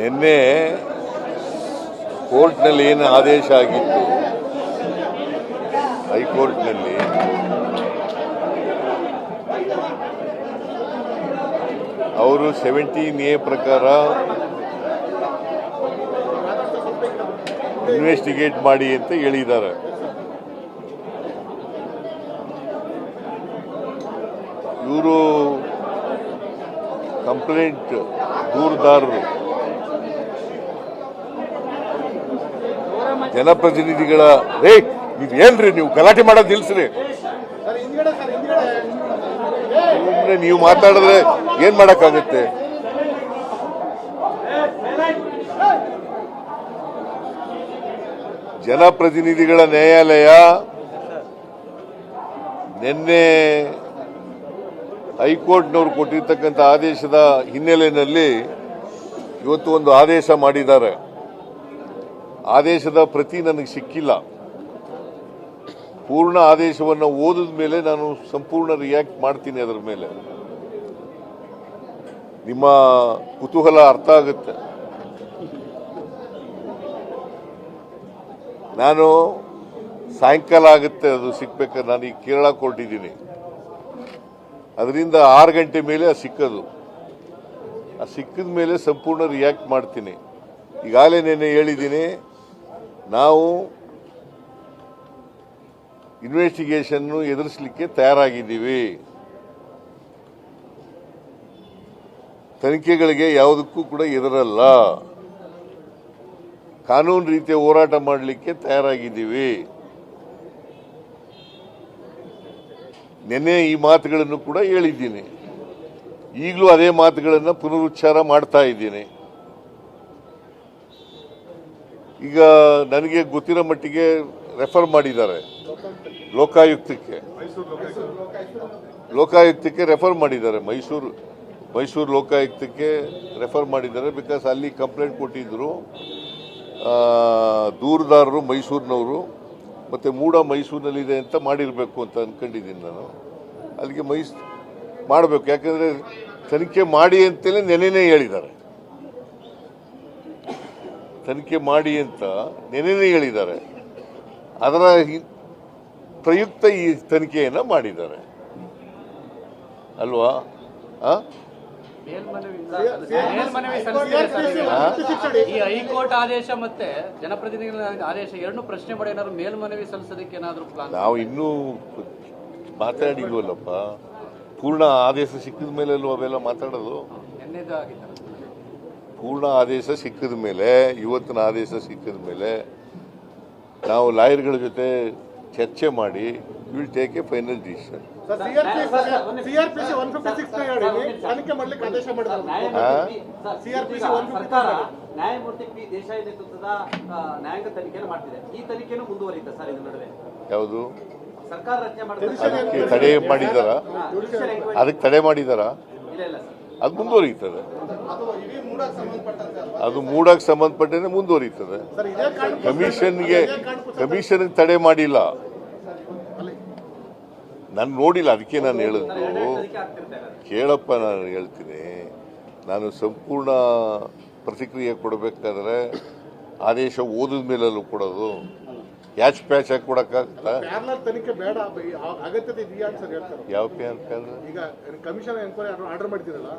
ನಿನ್ನೆ ಕೋರ್ಟ್ನಲ್ಲಿ ಏನು ಆದೇಶ ಆಗಿತ್ತು? ಹೈಕೋರ್ಟ್ನಲ್ಲಿ. ಅವರು ಸೆವೆಂಟೀನ್ ಎ ಪ್ರಕಾರ ಇನ್ವೆಸ್ಟಿಗೇಟ್ ಮಾಡಿ ಅಂತ ಹೇಳಿದ್ದಾರೆ. ಇವರು ಕಂಪ್ಲೇಂಟ್ ದೂರದಾರರು. ಜನಪ್ರತಿನಿಧಿಗಳ ರೇ ನೀವೇನ್ರಿ ನೀವು ಗಲಾಟೆ ಮಾಡೋದು ನಿಲ್ಸ್ರಿ. ನೀವು ಮಾತಾಡಿದ್ರೆ ಏನ್ ಮಾಡಕ್ಕಾಗತ್ತೆ? ಜನಪ್ರತಿನಿಧಿಗಳ ನ್ಯಾಯಾಲಯ ನಿನ್ನೆ ಹೈಕೋರ್ಟ್ನವರು ಕೊಟ್ಟಿರ್ತಕ್ಕಂಥ ಆದೇಶದ ಹಿನ್ನೆಲೆಯಲ್ಲಿ ಇವತ್ತು ಒಂದು ಆದೇಶ ಮಾಡಿದ್ದಾರೆ. ಆದೇಶದ ಪ್ರತಿ ನನಗೆ ಸಿಕ್ಕಿಲ್ಲ. ಪೂರ್ಣ ಆದೇಶವನ್ನು ಓದಿದ ಮೇಲೆ ನಾನು ಸಂಪೂರ್ಣ ರಿಯಾಕ್ಟ್ ಮಾಡ್ತೀನಿ ಅದರ ಮೇಲೆ. ನಿಮ್ಮ ಕುತೂಹಲ ಅರ್ಥ ಆಗುತ್ತೆ. ನಾನು ಸಾಯಂಕಾಲ ಆಗುತ್ತೆ, ಅದು ಸಿಕ್ಬೇಕಾದ್ರೆ ನಾನು ಈಗ ಕೇರಳ ಕೊಟ್ಟಿದ್ದೀನಿ ಅದರಿಂದ ಆರು ಗಂಟೆ ಮೇಲೆ ಅದು ಸಿಕ್ಕದು. ಆ ಸಿಕ್ಕಿದ ಮೇಲೆ ಸಂಪೂರ್ಣ ರಿಯಾಕ್ಟ್ ಮಾಡ್ತೀನಿ. ಈಗಾಗಲೇ ನೆನ್ನೆ ಹೇಳಿದ್ದೀನಿ ನಾವು ಇನ್ವೆಸ್ಟಿಗೇಷನ್ನು ಎದುರಿಸಲಿಕ್ಕೆ ತಯಾರಾಗಿದ್ದೀವಿ. ತನಿಖೆಗಳಿಗೆ ಯಾವುದಕ್ಕೂ ಕೂಡ ಎದುರಲ್ಲ. ಕಾನೂನು ರೀತಿಯ ಹೋರಾಟ ಮಾಡಲಿಕ್ಕೆ ತಯಾರಾಗಿದ್ದೀವಿ. ನಿನ್ನೆ ಈ ಮಾತುಗಳನ್ನು ಕೂಡ ಹೇಳಿದ್ದೀನಿ. ಈಗಲೂ ಅದೇ ಮಾತುಗಳನ್ನು ಪುನರುಚ್ಚಾರ ಮಾಡ್ತಾ ಇದ್ದೀನಿ. ಈಗ ನನಗೆ ಗೊತ್ತಿರೋ ಮಟ್ಟಿಗೆ ರೆಫರ್ ಮಾಡಿದ್ದಾರೆ. ಲೋಕಾಯುಕ್ತಕ್ಕೆ. ಲೋಕಾಯುಕ್ತಕ್ಕೆ ರೆಫರ್ ಮಾಡಿದ್ದಾರೆ. ಮೈಸೂರು ಮೈಸೂರು ಲೋಕಾಯುಕ್ತಕ್ಕೆ ರೆಫರ್ ಮಾಡಿದ್ದಾರೆ ಬಿಕಾಸ್ ಅಲ್ಲಿ ಕಂಪ್ಲೇಂಟ್ ಕೊಟ್ಟಿದ್ದರು ದೂರದಾರರು ಮೈಸೂರಿನವರು. ಮತ್ತು ಮೂಡ ಮೈಸೂರಿನಲ್ಲಿದೆ ಅಂತ ಮಾಡಿರಬೇಕು ಅಂತ ಅಂದ್ಕೊಂಡಿದ್ದೀನಿ ನಾನು. ಅಲ್ಲಿಗೆ ಮೈಸ್, ಮಾಡಬೇಕು. ಯಾಕಂದರೆ ತನಿಖೆ ಮಾಡಿ ಅಂತಲೇ ನೆನೆಯೇ ಹೇಳಿದ್ದಾರೆ. ತನಿಖೆ ಮಾಡಿ ಅಂತ ನೆನೆನೇ ಹೇಳಿದ್ದಾರೆ. ಅದರ ಪ್ರಯುಕ್ತ ಈ ತನಿಖೆಯನ್ನು ಮಾಡಿದ್ದಾರೆ. ಅಲ್ವಾ? ಈ ಹೈಕೋರ್ಟ್ ಆದೇಶ ಮತ್ತೆ ಜನಪ್ರತಿನಿಧಿಗಳ ಆದೇಶ ಎರಡು ಪ್ರಶ್ನೆ ಮಾಡಿ ಏನಾದ್ರು ಮೇಲ್ಮನವಿ ಸಲ್ಲಿಸೋದಕ್ಕೆ ಏನಾದ್ರು ಪ್ಲಾನ್ ನಾವು ಇನ್ನೂ ಮಾತಾಡಿಲ್ವಲ್ಲಪ್ಪ. ಪೂರ್ಣ ಆದೇಶ ಸಿಕ್ಕಿದ ಮೇಲೆ ಅಲ್ವಾ ಅವೆಲ್ಲ ಮಾತಾಡೋದು? ನಿನ್ನೆದು ಆಗಿತ್ತು ಪೂರ್ಣ ಆದೇಶ ಸಿಕ್ಕಿದ ಮೇಲೆ ಇವತ್ತಿನ ಆದೇಶ ಸಿಕ್ಕಿದ ಮೇಲೆ ನಾವು ಲಾಯರ್ಗಳ ಜೊತೆ ಚರ್ಚೆ ಮಾಡಿ will take a final decision CrPC one fifty six ತನಿಖೆ ಮಾಡ್ಲಿಕ್ಕೆ ಆದೇಶ ಮಾಡಿದ್ರು. CRPC ಸರ್ಕಾರ ನ್ಯಾಯಮೂರ್ತಿ ಪಿ ದೇಸಾಯಿ ನೇತೃತ್ವದ ಆ, ನ್ಯಾಯಾಂಗ ತನಿಖೆಯನ್ನು ಮಾಡ್ತಿದೆ. ಈ ತನಿಖೆಯನ್ನು ಮುಂದುವರಿಯುತ್ತೆ ಸರ್ ಇದ್ರ ನಡುವೆ. ಯಾವುದು? ಸರ್ಕಾರ ರಚನೆ ಮಾಡಿದ್ರೆ ಅದಕ್ಕೆ ತಡೆ ಮಾಡಿದಾರ? ಅದಕ್ಕೆ ತಡೆ ಮಾಡಿದಾರ? ಇಲ್ಲ ಇಲ್ಲ ಸರ್. ಅದು ಮುಂದುವರಿಯುತ್ತದೆ. ಅದು ಮೂಡಕ್ಕೆ ಸಂಬಂಧಪಟ್ಟಂತೆ ಮುಂದುವರಿಯುತ್ತದೆ. ಕಮಿಷನ್ಗೆ, ಕಮಿಷನ್ ತಡೆ ಮಾಡಿಲ್ಲ. ನಾನು ನೋಡಿಲ್ಲ, ಅದಕ್ಕೆ ನಾನು ಹೇಳಿದ್ದು ಕೇಳಪ್ಪ, ನಾನು ಹೇಳ್ತೀನಿ. ನಾನು ಸಂಪೂರ್ಣ ಪ್ರತಿಕ್ರಿಯೆ ಕೊಡಬೇಕಾದ್ರೆ ಆದೇಶ ಓದಿದ ಮೇಲಲ್ಲೂ ಕೊಡೋದು. ಯಾಚ್ ಪ್ಯಾಚ್ ಹಾಕಿ ಕೊಡಕ್ಕಾಗ್ತಾ ಪ್ಯಾರ್ಲರ್ ತನಿಖೆ ಬೇಡ ಅಗತ್ಯತೆ ಇದೆಯಾ ಅಂತ ಸರ್ ಹೇಳ್ತಾರೆ. ಯಾವ ಅಂತ ಪ್ಯಾನ್ ಈಗ ಕಮಿಷನ್ ಎನ್ಕ್ವೈರಿ ಆರ್ಡರ್ ಮಾಡ್ತೀರಲ್ಲ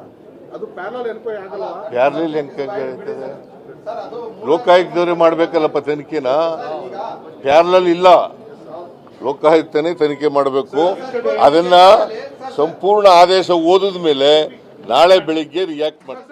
ಅದು ಪ್ಯಾರ್ಲರ್ ಎನ್ಕ್ವೈರಿ ಆಗಲ್ಲ. ಯಾರಲ್ಲಿ ಎನ್ಕ್ವೈರಿ ಹೇಳ್ತದೆ ಲೋಕಾಯುಕ್ತದವರೇ ಮಾಡ್ಬೇಕಲ್ಲಪ್ಪ ತನಿಖೆನ? ಪ್ಯಾರ್ಲಲ್ ಇಲ್ಲ. ಲೋಕಾಯುಕ್ತನೇ ತನಿಖೆ ಮಾಡಬೇಕು. ಅದನ್ನ ಸಂಪೂರ್ಣ ಆದೇಶ ಓದಿದ ಮೇಲೆ ನಾಳೆ ಬೆಳಿಗ್ಗೆ ರಿಯಾಕ್ಟ್ ಮಾಡ್ತಾರೆ